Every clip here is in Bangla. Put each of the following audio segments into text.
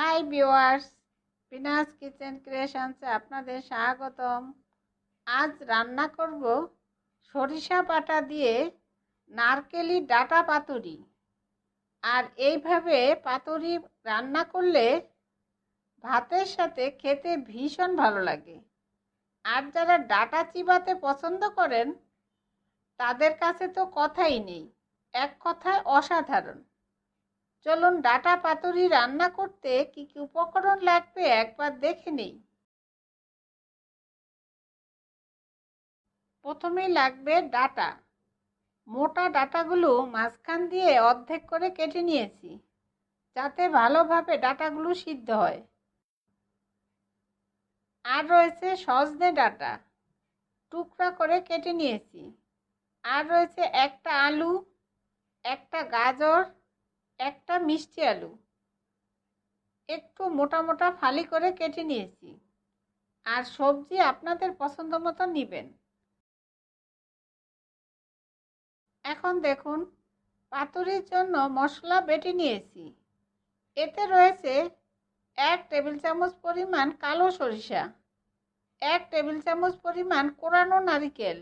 হাই ভিউয়ার্স, পিনাস কিচেন ক্রিয়েশনসে আপনাদের স্বাগতম। আজ রান্না করব সরিষা বাটা দিয়ে নারকেলি ডাটা পাতুরি। আর এইভাবে পাতুরি রান্না করলে ভাতের সাথে খেতে ভীষণ ভালো লাগে। আর যারা ডাটা চিবাতে পছন্দ করেন, তাদের কাছে তো কথাই নেই, এক কথায় অসাধারণ। চলুন ডাটা পাতুরি রান্না করতে কি কি উপকরণ লাগবে একবার দেখে নেই। প্রথমেই লাগবে ডাটা। মোটা ডাটাগুলো মাঝখান দিয়ে অর্ধেক করে কেটে নিয়েছি, যাতে ভালোভাবে ডাটাগুলো সিদ্ধ হয়। আর রয়েছে সজনে ডাটা, টুকরা করে কেটে নিয়েছি। আর রয়েছে একটা আলু, একটা গাজর একটা মিষ্টি আলু। একটু মোটা মোটা ফালি করে কেটে নিয়েছি। আর সবজি আপনাদের পছন্দ মতো নেবেন। এখন দেখুন, পাতুরির জন্য মশলা বেটে নিয়েছি। এতে রয়েছে এক টেবিল চামচ পরিমাণ কালো সরিষা, এক টেবিল চামচ পরিমাণ কোরানো নারিকেল,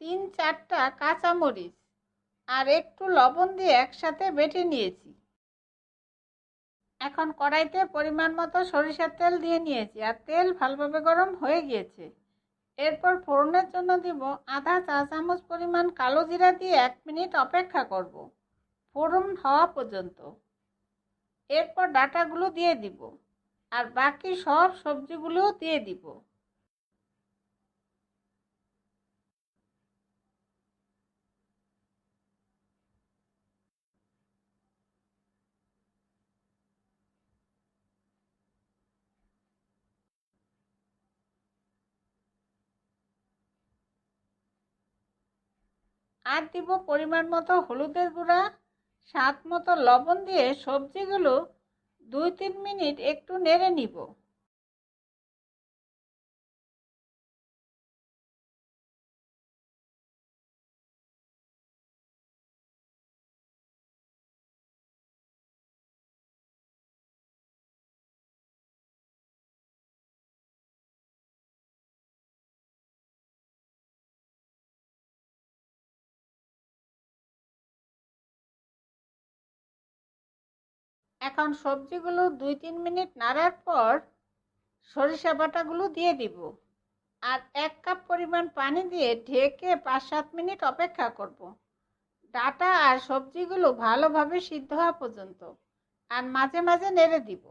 তিন চারটা কাঁচামরিচ আর একটু লবণ দিয়ে একসাথে বেটে নিয়েছি। এখন কড়াইতে পরিমাণ মতো সরিষার তেল দিয়ে নিয়েছি আর তেল ভালোভাবে গরম হয়ে গিয়েছে। এরপর ফোড়নের জন্য দিব আধা চা চামচ পরিমাণ কালো জিরা দিয়ে এক মিনিট অপেক্ষা করব, ফোড়ন হওয়া পর্যন্ত। এরপর ডাটাগুলো দিয়ে দিব আর বাকি সব সবজিগুলোও দিয়ে দিব। আর দিব পরিমাণ মতো হলুদের গুঁড়া, স্বাদ মতো লবণ দিয়ে সবজিগুলো দুই তিন মিনিট একটু নেড়ে নিব। এখন সবজিগুলো দুই তিন মিনিট নাড়ার পর সরিষা বাটাগুলো দিয়ে দিব। আর এক কাপ পরিমাণ পানি দিয়ে ঢেকে পাঁচ সাত মিনিট অপেক্ষা করব। ডাটা আর সবজিগুলো ভালোভাবে সিদ্ধ হওয়া পর্যন্ত। আর মাঝে মাঝে নেড়ে দিব।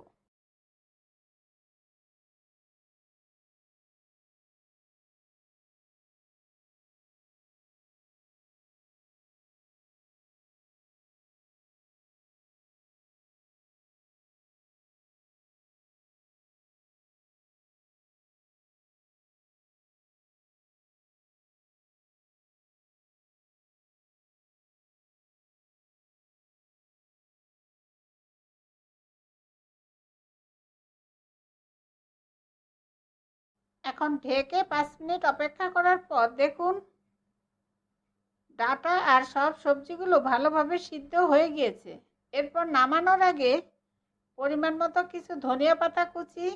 এখন ঢেকে পাঁচ মিনিট অপেক্ষা করার পর দেখুন, ডাটা আর সব সবজিগুলো ভালোভাবে সিদ্ধ হয়ে গিয়েছে। এরপর নামানোর আগে পরিমাণ মতো কিছু ধনিয়া পাতা কুচি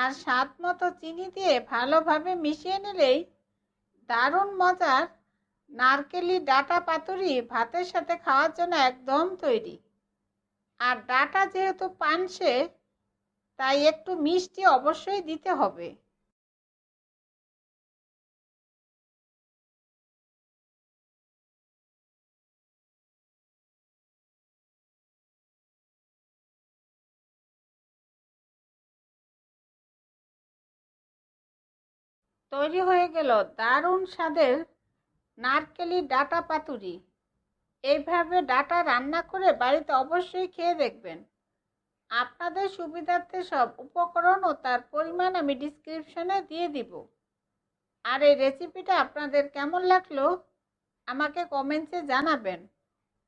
আর স্বাদ মতো চিনি দিয়ে ভালোভাবে মিশিয়ে নিলেই দারুণ মজার নারকেলি ডাটা পাতুরি ভাতের সাথে খাওয়ার জন্য একদম তৈরি। আর ডাটা যেহেতু পানসে, তাই একটু মিষ্টি অবশ্যই দিতে হবে। তৈরি হয়ে গেল দারুণ স্বাদের নারকেলি ডাটা পাতুরি। এইভাবে ডাটা রান্না করে বাড়িতে অবশ্যই খেয়ে দেখবেন। আপনাদের সুবিধার্থে সব উপকরণ ও তার পরিমাণ আমি ডিসক্রিপশনে দিয়ে দিব। আর এই রেসিপিটা আপনাদের কেমন লাগল? আমাকে কমেন্টসে জানাবেন।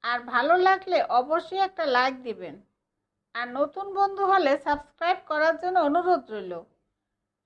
আর ভালো লাগলে অবশ্যই একটা লাইক দিবেন। আর নতুন বন্ধু হলে সাবস্ক্রাইব করার জন্য অনুরোধ রইল।